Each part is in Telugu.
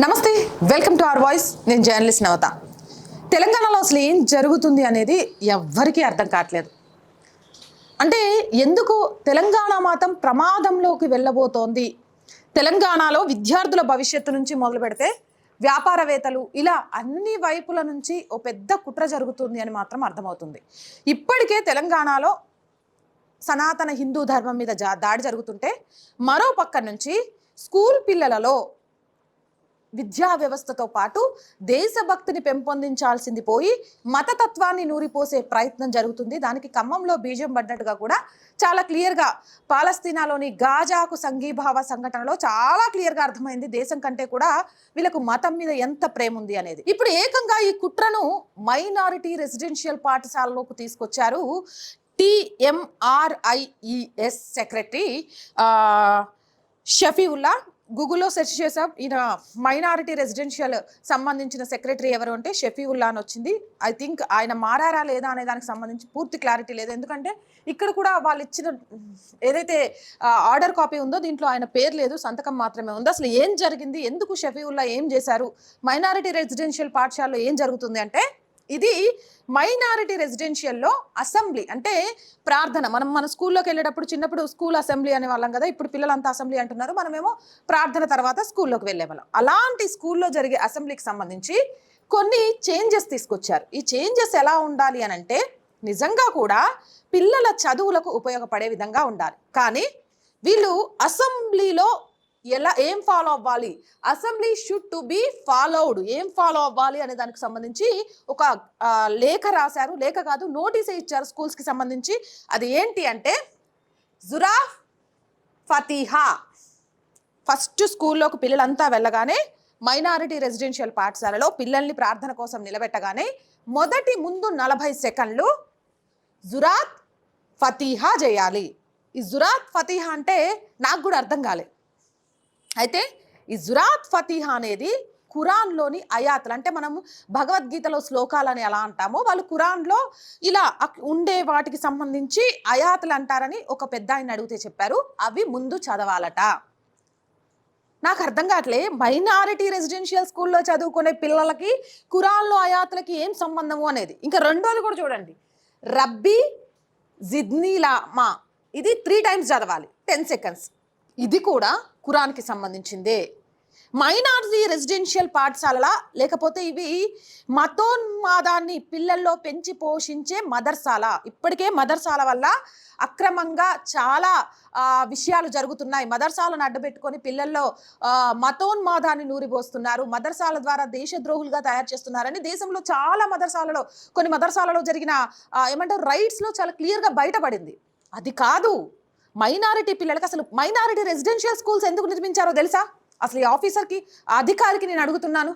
నమస్తే వెల్కమ్ టు అవర్ వాయిస్. నేను జర్నలిస్ట్ నవత. తెలంగాణలో అసలు ఏం జరుగుతుంది అనేది ఎవ్వరికీ అర్థం కావట్లేదు. అంటే ఎందుకు తెలంగాణ మాత్రం ప్రమాదంలోకి వెళ్ళబోతోంది? తెలంగాణలో విద్యార్థుల భవిష్యత్తు నుంచి మొదలు పెడితే వ్యాపారవేత్తలు ఇలా అన్ని వైపుల నుంచి ఓ పెద్ద కుట్ర జరుగుతుంది అని మాత్రం అర్థమవుతుంది. ఇప్పటికే తెలంగాణలో సనాతన హిందూ ధర్మం మీద జా దాడి జరుగుతుంటే మరో పక్క నుంచి స్కూల్ పిల్లలలో విద్యా వ్యవస్థతో పాటు దేశభక్తిని పెంపొందించాల్సింది పోయి మతతత్వాన్ని నూరిపోసే ప్రయత్నం జరుగుతుంది. దానికి ఖమ్మంలో బీజం పడ్డట్టుగా కూడా చాలా క్లియర్గా పాలస్తీనాలోని గాజాకు సంఘీభావ సంఘటనలో చాలా క్లియర్గా అర్థమైంది. దేశం కంటే కూడా వీళ్ళకు మతం మీద ఎంత ప్రేమ ఉంది అనేది. ఇప్పుడు ఏకంగా ఈ కుట్రను మైనారిటీ రెసిడెన్షియల్ పాఠశాలలోకి తీసుకొచ్చారు టిఎంఆర్ఐఈఎస్ సెక్రటరీ షఫీవుల్లా గూగుల్లో సెర్చ్ చేసాం ఈయన మైనారిటీ రెసిడెన్షియల్ సంబంధించిన సెక్రటరీ ఎవరు అంటే షఫీవుల్లా అని వచ్చింది. ఐ థింక్ ఆయన మారారా లేదా అనే దానికి సంబంధించి పూర్తి క్లారిటీ లేదు. ఎందుకంటే ఇక్కడ కూడా వాళ్ళు ఇచ్చిన ఏదైతే ఆర్డర్ కాపీ ఉందో దీంట్లో ఆయన పేరు లేదు సంతకం మాత్రమే ఉంది. అసలు ఏం జరిగింది? ఎందుకు షఫీవుల్లా ఏం చేశారు? మైనారిటీ రెసిడెన్షియల్ పాఠశాలలో ఏం జరుగుతుంది అంటే ఇది మైనారిటీ రెసిడెన్షియల్లో అసెంబ్లీ అంటే ప్రార్థన. మనం మన స్కూల్లోకి వెళ్ళేటప్పుడు చిన్నప్పుడు స్కూల్ అసెంబ్లీ అనే వాళ్ళం కదా ఇప్పుడు పిల్లలంతా అసెంబ్లీ అంటున్నారు. మనమేమో ప్రార్థన తర్వాత స్కూల్లోకి వెళ్ళేవాళ్ళం అలాంటి స్కూల్లో జరిగే అసెంబ్లీకి సంబంధించి కొన్ని చేంజెస్ తీసుకొచ్చారు. ఈ చేంజెస్ ఎలా ఉండాలి అని అంటే నిజంగా కూడా పిల్లల చదువులకు ఉపయోగపడే విధంగా ఉండాలి. కానీ వీళ్ళు అసెంబ్లీలో ఎలా ఏం ఫాలో అవ్వాలి? Assembly should to be followed ఏం ఫాలో అవ్వాలి అనే దానికి సంబంధించి ఒక లేఖ రాశారు. లేఖ కాదు నోటీస్ ఇచ్చారు స్కూల్స్కి సంబంధించి. అది ఏంటి అంటే జురా ఫతీహా. ఫస్ట్ స్కూల్లోకి పిల్లలంతా వెళ్ళగానే మైనారిటీ రెసిడెన్షియల్ పాఠశాలలో పిల్లల్ని ప్రార్థన కోసం నిలబెట్టగానే మొదటి ముందు నలభై సెకండ్లు జురాత్ ఫతీహా చేయాలి. ఈ జురాత్ ఫతీహా అంటే నాకు కూడా అర్థం కాలే. అయితే ఈ జురాత్ ఫతీహా అనేది ఖురాన్లోని అయాతులు. అంటే మనము భగవద్గీతలో శ్లోకాలని ఎలా అంటామో వాళ్ళు ఖురాన్లో ఇలా ఉండే వాటికి సంబంధించి అయాతులు అంటారని ఒక పెద్ద ఆయన అడిగితే చెప్పారు. అవి ముందు చదవాలట. నాకు అర్థం కావట్లే. మైనారిటీ రెసిడెన్షియల్ స్కూల్లో చదువుకునే పిల్లలకి ఖురాన్లో అయాతులకి ఏం సంబంధము అనేది? ఇంకా రెండోది కూడా చూడండి. రబ్బీ జిద్నీలామా. ఇది త్రీ టైమ్స్ చదవాలి. టెన్ సెకండ్స్ ఇది కూడా ఖురాన్కి సంబంధించిందే. మైనారిటీ రెసిడెన్షియల్ పాఠశాలల లేకపోతే ఇవి మతోన్మాదాన్ని పిల్లల్లో పెంచి పోషించే మదర్సాల? ఇప్పటికే మదర్సాల వల్ల అక్రమంగా చాలా విషయాలు జరుగుతున్నాయి. మదర్సాలను అడ్డబెట్టుకొని పిల్లల్లో మతోన్మాదాన్ని నూరిపోస్తున్నారు. మదర్సాల ద్వారా దేశద్రోహులుగా తయారు చేస్తున్నారని దేశంలో చాలా మదర్సాలలో కొన్ని మదర్సాలలో జరిగిన ఏమంటారు రైట్స్లో చాలా క్లియర్గా బయటపడింది. అది కాదు. మైనారిటీ పిల్లలకు అసలు మైనారిటీ రెసిడెన్షియల్ స్కూల్స్ ఎందుకు నిర్మించారో తెలుసా? అసలు ఈ ఆఫీసర్కి అధికారికి నేను అడుగుతున్నాను.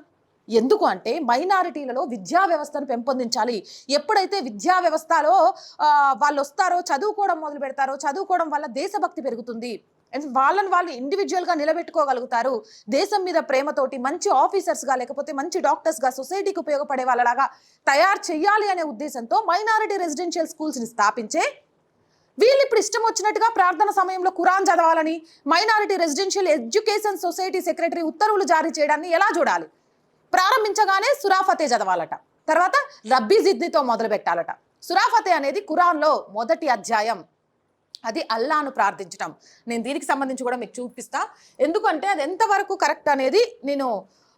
ఎందుకు అంటే మైనారిటీలలో విద్యా వ్యవస్థను పెంపొందించాలి. ఎప్పుడైతే విద్యా వ్యవస్థలో వాళ్ళు వస్తారో చదువుకోవడం మొదలు పెడతారో చదువుకోవడం వల్ల దేశభక్తి పెరుగుతుంది. వాళ్ళని వాళ్ళు ఇండివిజువల్గా నిలబెట్టుకోగలుగుతారు. దేశం మీద ప్రేమతోటి మంచి ఆఫీసర్స్గా లేకపోతే మంచి డాక్టర్స్గా సొసైటీకి ఉపయోగపడే వాళ్ళలాగా తయారు చేయాలి అనే ఉద్దేశంతో మైనారిటీ రెసిడెన్షియల్ స్కూల్స్ని స్థాపించే వీళ్ళు ఇప్పుడు ఇష్టం వచ్చినట్టుగా ప్రార్థన సమయంలో ఖురాన్ చదవాలని minority residential education society secretary ఉత్తర్వులు జారీ చేయడాన్ని ఎలా చూడాలి? ప్రారంభించగానే సురాఫతే చదవాలట. తర్వాత రబ్బీ జిద్నితో మొదలు పెట్టాలట. సురాఫతే అనేది ఖురాన్లో మొదటి అధ్యాయం. అది అల్లాను ప్రార్థించడం నేను దీనికి సంబంధించి కూడా మీకు చూపిస్తా. ఎందుకంటే అది ఎంతవరకు కరెక్ట్ అనేది నేను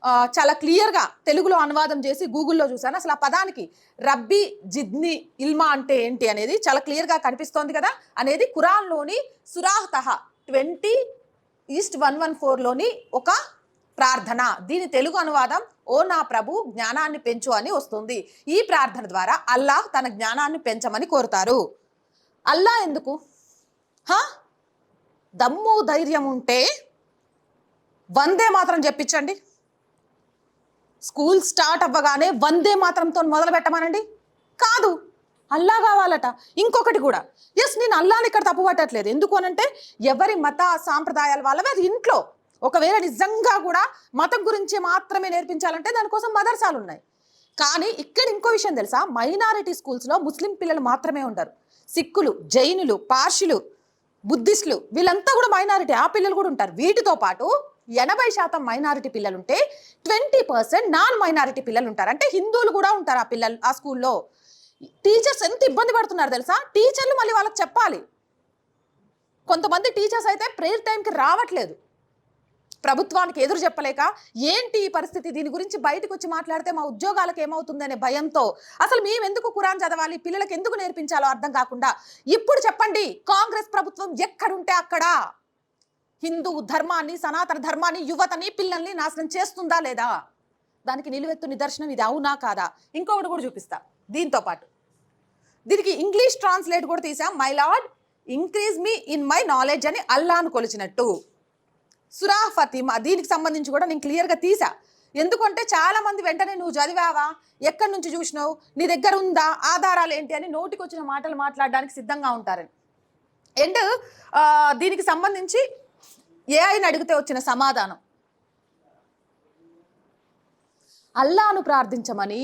చాలా క్లియర్గా తెలుగులో అనువాదం చేసి గూగుల్లో చూశాను. అసలు ఆ పదానికి రబ్బీ జిద్ని ఇల్మా అంటే ఏంటి అనేది చాలా క్లియర్గా కనిపిస్తోంది కదా? అనేది ఖురాన్లోని సురాహతహ ట్వంటీ ఈస్ట్ వన్ వన్ ఫోర్లోని ఒక ప్రార్థన. దీని తెలుగు అనువాదం ఓ నా ప్రభు జ్ఞానాన్ని పెంచు అని వస్తుంది. ఈ ప్రార్థన ద్వారా అల్లాహ్ తన జ్ఞానాన్ని పెంచమని కోరుతారు. అల్లా ఎందుకు? హా? దమ్ము ధైర్యం ఉంటే వందే మాత్రం చెప్పించండి. స్కూల్ స్టార్ట్ అవ్వగానే వందే మాత్రంతో మొదలు పెట్టమనండి? కాదు అల్లా కావాలట. ఇంకొకటి కూడా. ఎస్ నేను అల్లాని ఇక్కడ తప్పు పట్టట్లేదు. ఎందుకు అనంటే ఎవరి మత సాంప్రదాయాల వాళ్ళవి అది ఇంట్లో. ఒకవేళ నిజంగా కూడా మతం గురించి మాత్రమే నేర్పించాలంటే దానికోసం మదర్సాలు ఉన్నాయి కానీ ఇక్కడ ఇంకో విషయం తెలుసా? మైనారిటీ స్కూల్స్లో ముస్లిం పిల్లలు మాత్రమే ఉంటారు సిక్కులు జైనులు పార్షులు బుద్ధిస్టులు వీళ్ళంతా కూడా మైనారిటీ. ఆ పిల్లలు కూడా ఉంటారు. వీటితో పాటు ఎనభై శాతం మైనారిటీ పిల్లలుంటే ట్వంటీ పర్సెంట్ నాన్ మైనారిటీ పిల్లలు ఉంటారు అంటే హిందువులు కూడా ఉంటారు ఆ పిల్లలు ఆ స్కూల్లో. టీచర్స్ ఎంత ఇబ్బంది పడుతున్నారు తెలుసా? టీచర్లు మళ్ళీ వాళ్ళకి చెప్పాలి. కొంతమంది టీచర్స్ అయితే ప్రేయర్ టైంకి రావట్లేదు. ప్రభుత్వానికి ఎదురు చెప్పలేక ఏంటి ఈ పరిస్థితి? దీని గురించి బయటకు వచ్చి మాట్లాడితే మా ఉద్యోగాలకు ఏమవుతుందనే భయంతో అసలు మేము ఎందుకు కురాన్ చదవాలి? పిల్లలకు ఎందుకు నేర్పించాలో అర్థం కాకుండా ఇప్పుడు చెప్పండి కాంగ్రెస్ ప్రభుత్వం ఎక్కడుంటే అక్కడ. హిందూ ధర్మాన్ని సనాతన ధర్మాన్ని యువతని పిల్లల్ని నాశనం చేస్తుందా లేదా? దానికి నిలువెత్తు నిదర్శనం ఇది అవునా కాదా? ఇంకొకటి కూడా చూపిస్తా. దీంతో పాటు. దీనికి ఇంగ్లీష్ ట్రాన్స్లేట్ కూడా తీసాం. My lord increase me in my knowledge అని అల్లాను కొలిచినట్టు. సురా ఫతిమా దీనికి సంబంధించి కూడా నేను క్లియర్గా తీసా. ఎందుకంటే చాలా మంది వెంటనే నువ్వు చదివావా? ఎక్కడి నుంచి చూసినావు? నీ దగ్గర ఉందా? ఆధారాలు ఏంటి? అని నోటికి వచ్చిన మాటలు మాట్లాడడానికి సిద్ధంగా ఉంటారని. అండ్ దీనికి సంబంధించి ఏఐని అడిగితే వచ్చిన సమాధానం. అల్లాను ప్రార్థించమని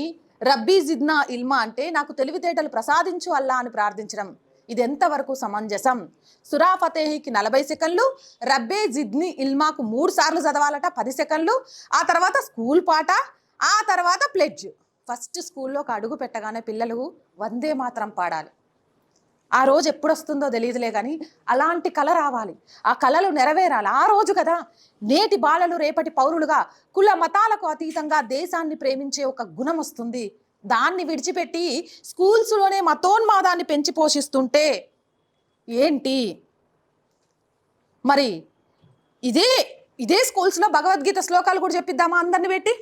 రబ్బీ జిద్నా ఇల్మా అంటే నాకు తెలివితేటలు ప్రసాదించు అల్లా అని ప్రార్థించడం. ఇది ఎంతవరకు సమంజసం? సురా ఫతేహికి నలభై సెకండ్లు రబ్బే జిద్ని ఇల్మాకు మూడు సార్లు చదవాలట పది సెకండ్లు ఆ తర్వాత స్కూల్ పాట ఆ తర్వాత ప్లెడ్జ్. ఫస్ట్ స్కూల్లో ఒక అడుగు పెట్టగానే పిల్లలు వందే మాత్రం పాడాలి. ఆ రోజు ఎప్పుడు వస్తుందో తెలియదులే కానీ అలాంటి కళ రావాలి. ఆ కళలు నెరవేరాలి. ఆ రోజు కదా నేటి బాలలు రేపటి పౌరులుగా కుల మతాలకు అతీతంగా దేశాన్ని ప్రేమించే ఒక గుణం వస్తుంది. దాన్ని విడిచిపెట్టి స్కూల్స్లోనే మతోన్మాదాన్ని పెంచి పోషిస్తుంటే ఏంటి? మరి ఇదే ఇదే స్కూల్స్లో భగవద్గీత శ్లోకాలు కూడా చెప్పిద్దామా అందరిని పెట్టి?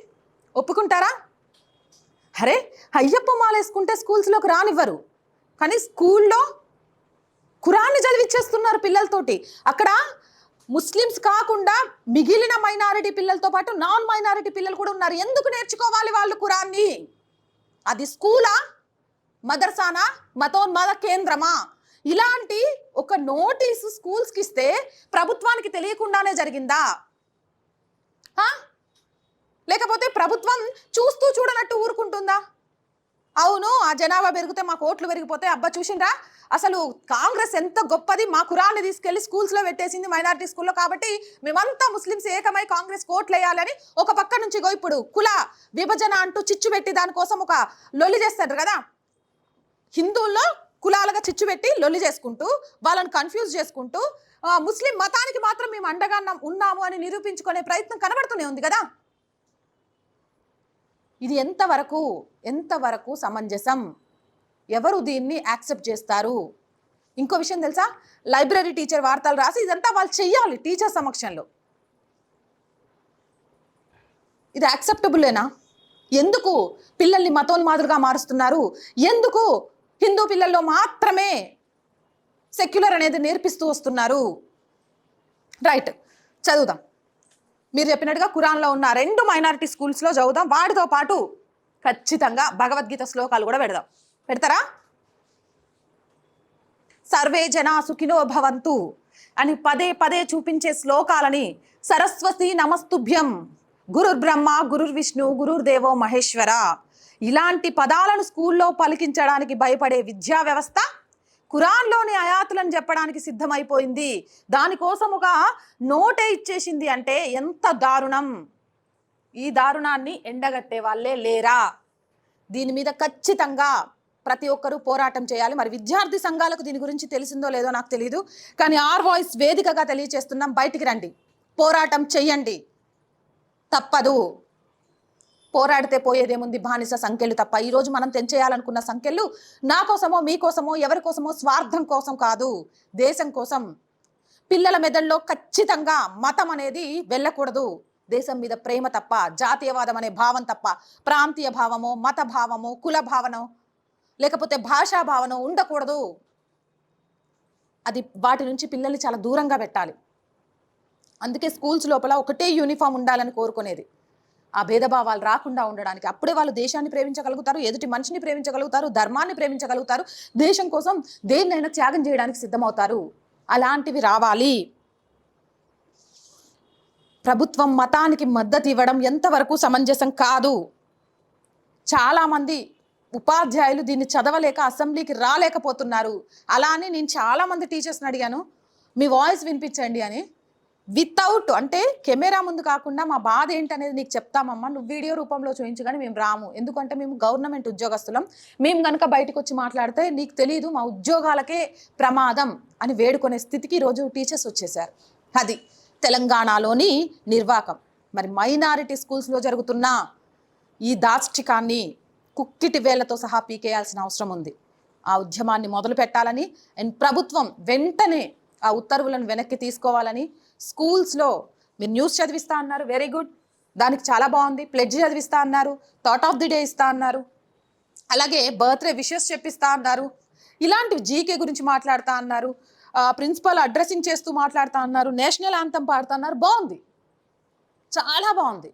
ఒప్పుకుంటారా? అరే అయ్యప్ప మాలేసుకుంటే స్కూల్స్లోకి రానివ్వరు. కానీ స్కూల్లో ఖురాన్ని చదివిచ్చేస్తున్నారు పిల్లలతోటి. అక్కడ ముస్లిమ్స్ కాకుండా మిగిలిన మైనారిటీ పిల్లలతో పాటు నాన్ మైనారిటీ పిల్లలు కూడా ఉన్నారు. ఎందుకు నేర్చుకోవాలి వాళ్ళు ఖురాన్ని? అది స్కూలా? మదర్సానా? మతోన్మాద కేంద్రమా? ఇలాంటి ఒక నోటీసు స్కూల్స్కి ఇస్తే ప్రభుత్వానికి తెలియకుండానే జరిగిందా? లేకపోతే ప్రభుత్వం చూస్తూ చూడనట్టు ఊరుకుంటుందా? అవును ఆ జనాభా పెరిగితే మా కోట్లు పెరిగిపోతే అబ్బా చూసిండ్రా? అసలు కాంగ్రెస్ ఎంత గొప్పది. మా కురాన్ని తీసుకెళ్ళి స్కూల్స్లో పెట్టేసింది మైనారిటీ స్కూల్లో కాబట్టి మేమంతా ముస్లిమ్స్ ఏకమై కాంగ్రెస్ ఓట్లు వేయాలని ఒక పక్క నుంచి గో ఇప్పుడు కుల విభజన అంటూ చిచ్చు పెట్టి దానికోసం ఒక లొల్లి చేస్తారు కదా? హిందువుల్లో కులాలుగా చిచ్చు పెట్టి లొల్లి చేసుకుంటూ వాళ్ళని కన్ఫ్యూజ్ చేసుకుంటూ ముస్లిం మతానికి మాత్రం మేము అండగా ఉన్నాము అని నిరూపించుకునే ప్రయత్నం కనబడుతూనే ఉంది కదా? ఇది ఎంతవరకు ఎంతవరకు సమంజసం? ఎవరు దీన్ని యాక్సెప్ట్ చేస్తారు? ఇంకో విషయం తెలుసా? లైబ్రరీ టీచర్ వార్తలు రాసి ఇదంతా వాళ్ళు చెయ్యాలి టీచర్ సమక్షంలో. ఇది యాక్సెప్టబులేనా? ఎందుకు పిల్లల్ని మతోన్మాదులుగా మారుస్తున్నారు? ఎందుకు హిందూ పిల్లల్లో మాత్రమే సెక్యులర్ అనేది నేర్పిస్తూ వస్తున్నారు? రైట్ చదువుదాం. మీరు చెప్పినట్టుగా కురాన్లో ఉన్న రెండు మైనారిటీ స్కూల్స్లో చదువుదాం వాటితో పాటు ఖచ్చితంగా భగవద్గీత శ్లోకాలు కూడా పెడదాం. పెడతారా? సర్వే జనా సుఖినో భవంతు అని పదే పదే చూపించే శ్లోకాలని సరస్వతి నమస్తుభ్యం. గురుర్ బ్రహ్మ గురుర్ విష్ణు గురుర్దేవో మహేశ్వర. ఇలాంటి పదాలను స్కూల్లో పలికించడానికి భయపడే విద్యా వ్యవస్థ ఖురాన్లోని అయాతులను చెప్పడానికి సిద్ధమైపోయింది. దానికోసం ఒక నోటే ఇచ్చేసింది అంటే ఎంత దారుణం. ఈ దారుణాన్ని ఎండగట్టే వాళ్ళే లేరా? దీని మీద ఖచ్చితంగా ప్రతి ఒక్కరూ పోరాటం చేయాలి. మరి విద్యార్థి సంఘాలకు దీని గురించి తెలిసిందో లేదో నాకు తెలియదు కానీ ఆర్ వాయిస్ వేదికగా తెలియచేస్తున్నాం. బయటికి రండి. పోరాటం చెయ్యండి. తప్పదు. పోరాడితే పోయేదేముంది బానిస సంఖ్యలు తప్ప. ఈరోజు మనం తెంచేయాలనుకున్న సంఖ్యలు నా కోసమో మీకోసమో ఎవరి కోసమో స్వార్థం కోసం కాదు. దేశం కోసం. పిల్లల మెదడులో ఖచ్చితంగా మతం అనేది వెళ్ళకూడదు. దేశం మీద ప్రేమ తప్ప జాతీయవాదం అనే భావం తప్ప ప్రాంతీయ భావము మత భావము కుల భావన లేకపోతే భాషా భావన ఉండకూడదు. అది వాటి నుంచి పిల్లల్ని చాలా దూరంగా పెట్టాలి. అందుకే స్కూల్స్ లోపల ఒకటే యూనిఫామ్ ఉండాలని కోరుకునేది. ఆ భేదభావాలు రాకుండా ఉండడానికి. అప్పుడే వాళ్ళు దేశాన్ని ప్రేమించగలుగుతారు ఎదుటి మనిషిని ప్రేమించగలుగుతారు ధర్మాన్ని ప్రేమించగలుగుతారు దేశం కోసం దేన్నైనా త్యాగం చేయడానికి సిద్ధమవుతారు. అలాంటివి రావాలి. ప్రభుత్వం మతానికి మద్దతు ఇవ్వడం ఎంతవరకు సమంజసం కాదు. చాలామంది ఉపాధ్యాయులు దీన్ని చదవలేక అసెంబ్లీకి రాలేకపోతున్నారు. అలా అని నేను చాలామంది టీచర్స్ని అడిగాను మీ వాయిస్ వినిపించండి అని. వితౌట్ అంటే కెమెరా ముందు కాకుండా మా బాధ ఏంటనేది నీకు చెప్తామమ్మా. నువ్వు వీడియో రూపంలో చూపించు కానీ మేము రాము. ఎందుకంటే మేము గవర్నమెంట్ ఉద్యోగస్తులం. మేము కనుక బయటకు వచ్చి మాట్లాడితే నీకు తెలియదు మా ఉద్యోగాలకే ప్రమాదం అని వేడుకునే స్థితికి ఈరోజు టీచర్స్ వచ్చేసారు అది తెలంగాణలోని నిర్వాకం. మరి మైనారిటీ స్కూల్స్లో జరుగుతున్న ఈ దాష్టికాన్ని కుక్కిటి వేళ్ళతో సహా పీకేయాల్సిన అవసరం ఉంది. ఆ ఉద్యమాన్ని మొదలు పెట్టాలని అండ్ ప్రభుత్వం వెంటనే ఆ ఉత్తర్వులను వెనక్కి తీసుకోవాలని స్కూల్స్లో మీరు న్యూస్ చదివిస్తా అన్నారు వెరీ గుడ్ దానికి చాలా బాగుంది. ప్లెడ్జ్ చదివిస్తా అన్నారు థాట్ ఆఫ్ ది డే ఇస్తా అన్నారు. అలాగే బర్త్డే విషెస్ చెప్పిస్తా అన్నారు. ఇలాంటివి జీకే గురించి మాట్లాడుతా అన్నారు. ప్రిన్సిపల్ అడ్రస్సింగ్ చేస్తూ మాట్లాడుతా అన్నారు. నేషనల్ యాంథమ్ పాడుతా అన్నారు. బాగుంది. చాలా బాగుంది.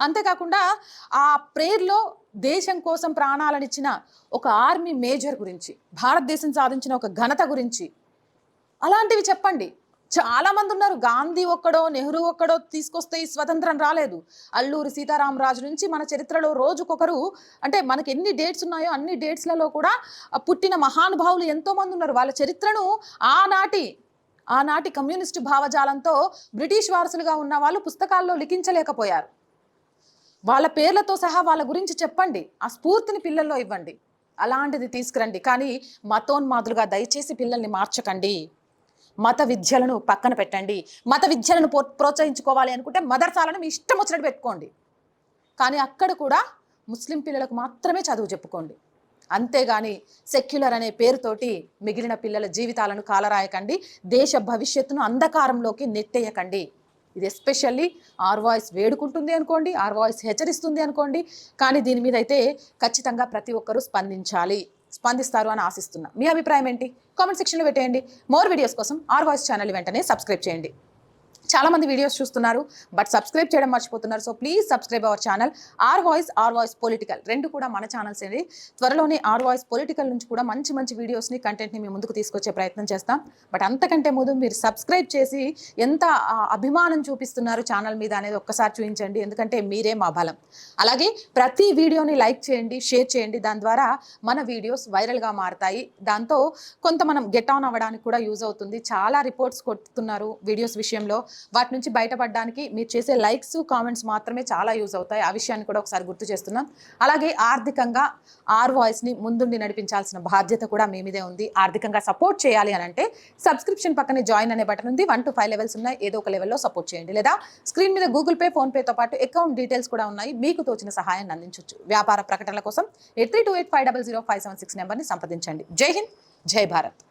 అంతేకాకుండా ఆ ప్రేయర్లో దేశం కోసం ప్రాణాలనిచ్చిన ఒక ఆర్మీ మేజర్ గురించి భారతదేశం సాధించిన ఒక ఘనత గురించి అలాంటివి చెప్పండి. చాలా మంది ఉన్నారు. గాంధీ ఒక్కడో నెహ్రూ ఒక్కడో తీసుకొస్తే ఈ స్వతంత్రం రాలేదు. అల్లూరి సీతారామరాజు నుంచి మన చరిత్రలో రోజుకొకరు అంటే మనకి ఎన్ని డేట్స్ ఉన్నాయో అన్ని డేట్స్లలో కూడా పుట్టిన మహానుభావులు ఎంతో మంది ఉన్నారు. వాళ్ళ చరిత్రను ఆనాటి ఆనాటి కమ్యూనిస్టు భావజాలంతో బ్రిటిష్ వారసులుగా ఉన్న వాళ్ళు పుస్తకాల్లో లిఖించలేకపోయారు. వాళ్ళ పేర్లతో సహా వాళ్ళ గురించి చెప్పండి. ఆ స్ఫూర్తిని పిల్లల్లో ఇవ్వండి. అలాంటిది తీసుకురండి. కానీ మతోన్మాదులుగా దయచేసి పిల్లల్ని మార్చకండి. మత విద్యలను పక్కన పెట్టండి. మత విద్యలను ప్రోత్సహించుకోవాలి అనుకుంటే మదర్సాలను మీ ఇష్టం వచ్చినట్టు పెట్టుకోండి. కానీ అక్కడ కూడా ముస్లిం పిల్లలకు మాత్రమే చదువు చెప్పుకోండి. అంతేగాని సెక్యులర్ అనే పేరుతోటి మిగిలిన పిల్లల జీవితాలను కాలరాయకండి. దేశ భవిష్యత్తును అంధకారంలోకి నెట్టేయకండి. ఇది ఎస్పెషల్లీ ఆర్ వాయిస్ వేడుకుంటుంది అనుకోండి ఆర్ వాయిస్ హెచ్చరిస్తుంది అనుకోండి. కానీ దీని మీద అయితే ఖచ్చితంగా ప్రతి ఒక్కరూ స్పందించాలి. స్పందిస్తారు అని ఆశిస్తున్నా. మీ అభిప్రాయం ఏంటి? కామెంట్ సెక్షన్లో పెట్టేయండి. మోర్ వీడియోస్ కోసం ఆర్ వాయిస్ ఛానల్ వెంటనే సబ్స్క్రైబ్ చేయండి. చాలా మంది వీడియోస్ చూస్తున్నారు బట్ సబ్స్క్రైబ్ చేయడం మర్చిపోతున్నారు. So please subscribe our channel our voice our voice political రెండు కూడా మన ఛానల్స్ అండి. త్వరలోనే ఆర్ వాయిస్ పొలిటికల్ నుంచి కూడా మంచి మంచి వీడియోస్ని కంటెంట్ని మీ ముందుకు తీసుకొచ్చే ప్రయత్నం చేస్తాం. బట్ అంతకంటే ముందు మీరు సబ్స్క్రైబ్ చేసి ఎంత అభిమానం చూపిస్తున్నారు ఛానల్ మీద అనేది ఒక్కసారి చూపించండి. ఎందుకంటే మీరే మా బలం. అలాగే ప్రతి వీడియోని లైక్ చేయండి షేర్ చేయండి. దాని ద్వారా మన వీడియోస్ వైరల్గా మారుతాయి. దాంతో కొంత మనం గెట్ ఆన్ అవ్వడానికి కూడా యూజ్ అవుతుంది. చాలా రిపోర్ట్స్ కొడుతున్నారు వీడియోస్ విషయంలో. వాటి నుంచి బయటపడడానికి మీరు చేసే లైక్స్ కామెంట్స్ మాత్రమే చాలా యూజ్ అవుతాయి. ఆ విషయాన్ని కూడా ఒకసారి గుర్తు చేస్తున్నాం. అలాగే ఆర్థికంగా ఆర్ వాయిస్ని ముందుండి నడిపించాల్సిన బాధ్యత కూడా మీ మీదే ఉంది. ఆర్థికంగా సపోర్ట్ చేయాలి అని అంటే సబ్స్క్రిప్షన్ పక్కనే జాయిన్ అనే బటన్ ఉంది. వన్ టు ఫైవ్ లెవెల్స్ ఉన్నాయి. ఏదో ఒక లెవెల్లో సపోర్ట్ చేయండి. లేదా స్క్రీన్ మీద గూగుల్ పే ఫోన్పేతో పాటు అకౌంట్ డీటెయిల్స్ కూడా ఉన్నాయి. మీకు తోచిన సహాయాన్ని అందించవచ్చు వ్యాపార ప్రకటనల కోసం eight three two eight five double zero five seven six నెంబర్ని సంప్రదించండి. జై హింద్ జై భారత్.